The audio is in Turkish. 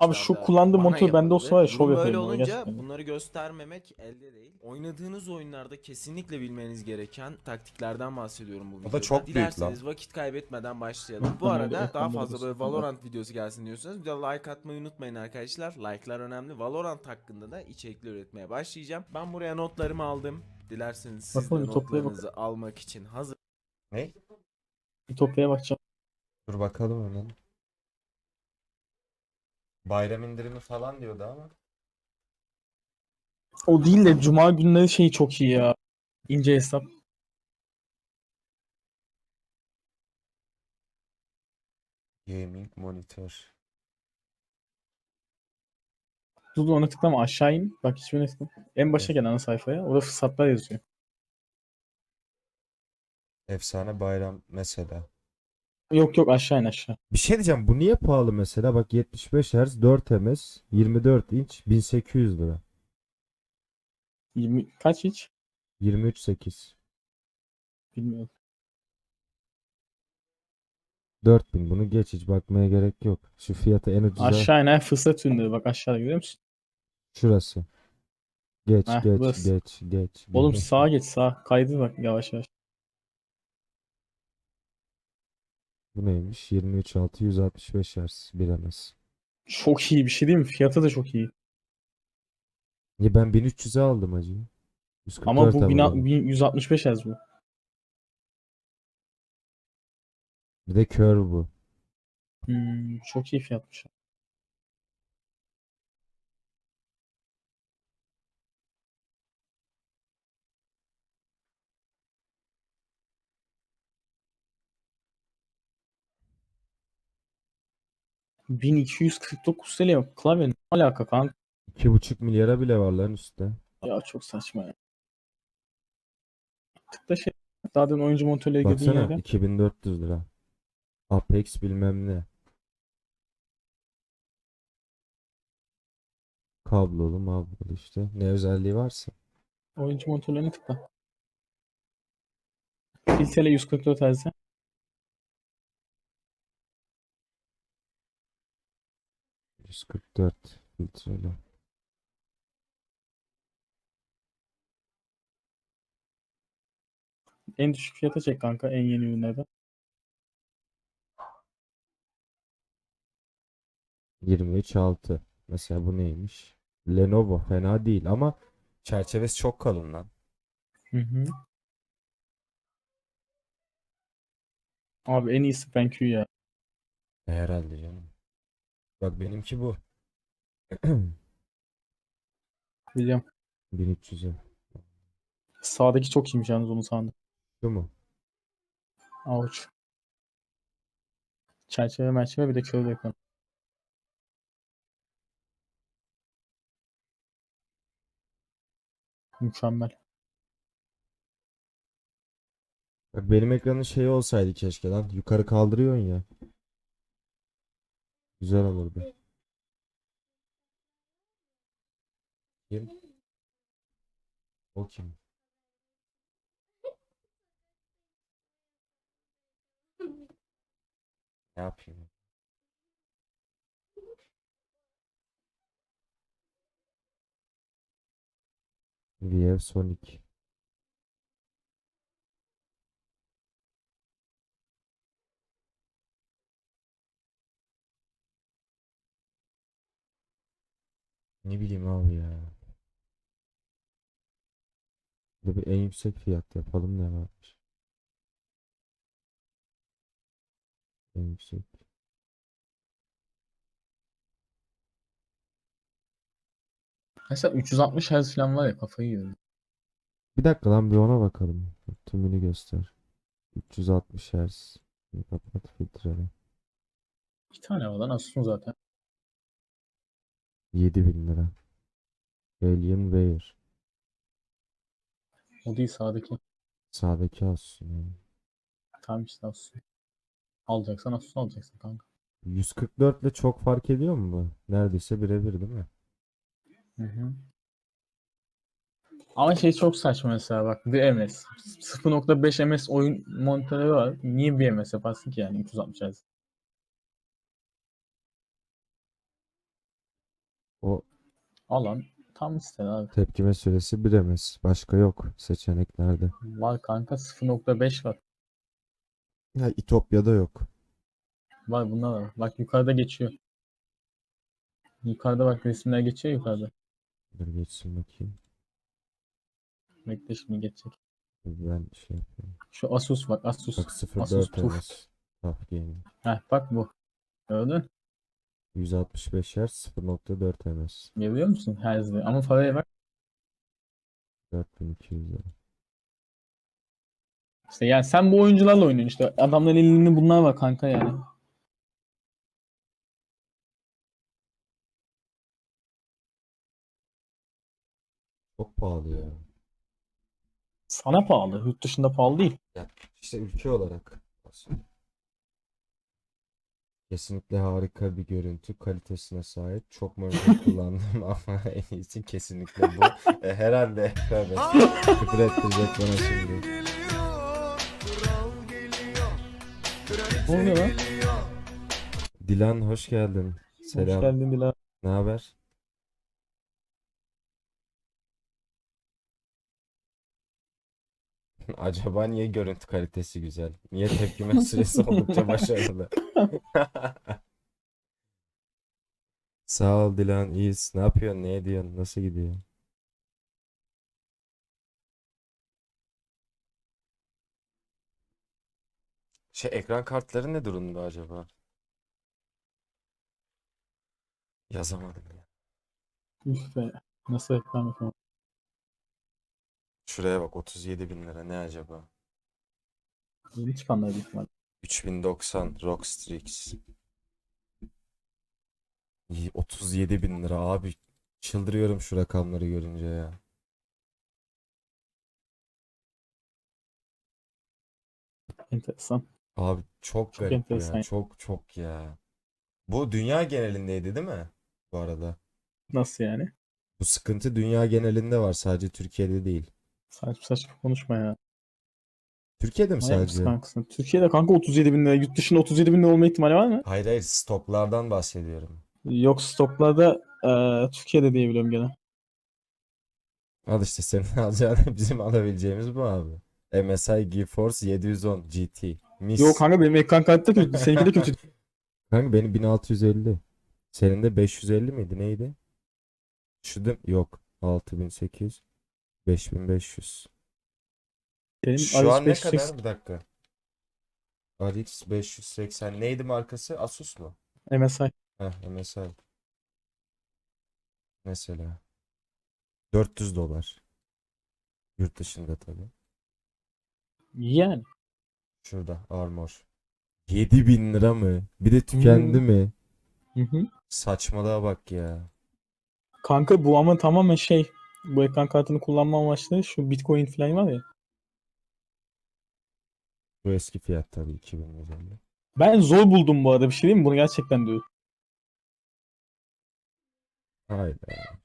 Abi şu Dışarıda kullandığım bana monitör bende olsa var ya yapıldı. şov Durum böyle ona olunca gerçekten. bunları göstermemek elde değil. Oynadığınız oyunlarda kesinlikle bilmeniz gereken taktiklerden bahsediyorum bu da videoda. çok büyük lan. Dilerseniz vakit kaybetmeden başlayalım. Bu Tamam, arada evet, daha fazla böyle Valorant videosu gelsin diyorsanız bir de like atmayı unutmayın arkadaşlar. Like'lar önemli. Valorant hakkında da içerikler üretmeye başlayacağım. Ben buraya notlarımı aldım. Dilerseniz siz de Bakalım, toplayalım. notlarınızı almak için hazır. Ne? Ütopya'ya bakacağım. Dur bakalım hemen. Bayram indirimi falan diyordu ama. O değil de cuma günleri şey çok iyi ya. İnce hesap. Gaming monitor. Dur ona tıklama aşağı in. Bak hiçbirine tıklama. En başa gel ana sayfaya. Orada fırsatlar yazıyor. Efsane bayram mesela. Yok yok aşağı in aşağı. Bir şey diyeceğim bu niye pahalı mesela? Bak 75 Hz 4 ms 24 inç 1800 lira. 20 kaç hiç? 23.8 Bilmiyorum. 4000 bunu geç hiç bakmaya gerek yok. Şu fiyatı en ucuza Aşağı in ha, fırsat ürünleri bak aşağıda görüyor musun? şurası. Geç Heh, geç burası. geç geç. Oğlum geç. sağa geç sağa. Kaydı bak yavaş yavaş. Bu neymiş? 23.6 165 Hz 1 ms. Çok iyi bir şey değil mi? Fiyatı da çok iyi. Ya ben 1300'e aldım acı. 144 Ama bu ama bina, benim. 1165 Hz bu. Bir de kör bu. Hmm, çok iyi fiyatmış. ...1249 TL yok. Klavye ne alaka kanka? 2,5 milyara bile var lan üstte. Ya çok saçma ya. Tıkla şey... Zaten oyuncu monitörleri girdiğin Baksana yere. 2400 lira. Apex bilmem ne. Kablolu mablolu işte. Ne özelliği varsa. Oyuncu monitörlerine tıkla. Filtrele 144 Hz'e. 144 filtreli. En düşük fiyata çek kanka en yeni ürünlerden. 23.6. Mesela bu neymiş? Lenovo fena değil ama Çerçevesi çok kalın lan. Hı hı. Abi en iyisi BenQ ya. E, herhalde canım. Bak benimki bu. Biliyorum. 1300'e. Sağdaki çok iyiymiş yalnız onu sandım. Şu mu? Avuç. Çerçeve merçeve bir de körlü ekran. Mükemmel. Bak benim ekranın şeyi olsaydı keşke lan. Yukarı kaldırıyorsun ya. Güzel olurdu. Kim? O kim? Ne yapayım? VF Sonic. Ne bileyim abi ya. De bir en yüksek fiyat yapalım ne varmış. En yüksek. Mesela 360 Hz falan var ya kafayı yiyorum. Bir dakika lan bir ona bakalım. Tümünü göster. 360 Hz. Kapat filtreli. İki tane var lan Asus'un zaten. 7000 lira. Alienware. O değil sağdaki. Sağdaki Asus'un yani. Tam işte Asus'un. Alacaksan Asus alacaksın kanka. 144 ile çok fark ediyor mu bu? Neredeyse birebir değil mi? Hı hı. Ama şey çok saçma mesela bak bir MS. 0.5 MS oyun monitörü var. Niye bir MS yaparsın ki yani 360 Hz? Alan tam istedi abi. Tepkime süresi 1 ms. Başka yok seçeneklerde. Var kanka 0.5 var. Ya İtopya'da yok. Var bunlar var. Bak yukarıda geçiyor. Yukarıda bak resimler geçiyor yukarıda. Dur geçsin bakayım. Bekle şimdi geçecek. Ben şey yapıyorum. Şu Asus bak Asus. Bak Asus 04 TUF. ms. Tough Gaming. Heh bak bu. Gördün? 165 Hz 0.4 ms. Görüyor musun? Herzli. Ama paraya bak. 4200 lira. İşte yani sen bu oyuncularla oynuyorsun işte. Adamların elinde bunlar var kanka yani. Çok pahalı ya. Sana pahalı. Yurt dışında pahalı değil. İşte ülke olarak. Kesinlikle harika bir görüntü kalitesine sahip. Çok memnun kullandım ama en iyisi kesinlikle bu. E, herhalde evet. Küfür ettirecek bana şimdi. Ne oluyor lan? Dilan hoş geldin. Hoş Selam. geldin Bilal. Ne haber? Acaba niye görüntü kalitesi güzel? Niye tepkime süresi oldukça başarılı? Sağ ol Dilan, iyiyiz. Ne yapıyorsun? Ne ediyorsun? Nasıl gidiyor? Şey ekran kartları ne durumda acaba? Yazamadım ya. Üf be. Nasıl reklam yapamam. Şuraya bak 37 bin lira ne acaba? Yeni çıkanlar büyük ihtimalle. 3090 Rockstrix. İyi, 37 bin lira abi. Çıldırıyorum şu rakamları görünce ya. Enteresan. Abi çok Çok garip ya. enteresan. Çok çok ya. Bu dünya genelindeydi değil mi? Bu arada. Nasıl yani? Bu sıkıntı dünya genelinde var. Sadece Türkiye'de değil. Saçma saçma konuşma ya. Türkiye'de mi Manyak mısın sadece? kankasın? Türkiye'de kanka 37 bin lira. Yurt dışında 37 bin lira olma ihtimali var mı? Hayır hayır stoklardan bahsediyorum. Yok stoklarda eee, Türkiye'de diyebiliyorum gene. Al işte senin alacağın bizim alabileceğimiz bu abi. MSI GeForce 710 GT. Mis. Yok kanka benim ekran kartı da kötü. Seninki de kötü. Kanka benim 1650. Senin de 550 miydi? Neydi? Şu da yok. 6800. 5500. Benim Şu an ne RX 580 kadar? Bir dakika. RX 580. Neydi markası? Asus mu? MSI. Heh, MSI. Mesela. 400 dolar. Yurt dışında tabii. Yani. Şurada Armor. 7000 lira mı? Bir de tükendi Hmm. mi? Hı hı. Saçmalığa bak ya. Kanka bu ama tamamen şey. Bu ekran kartını kullanma amaçlı şu Bitcoin falan var ya. Bu eski fiyat tabii 2150. Ben zor buldum bu arada bir şey diyeyim mi? Bunu gerçekten diyorum. Hayda.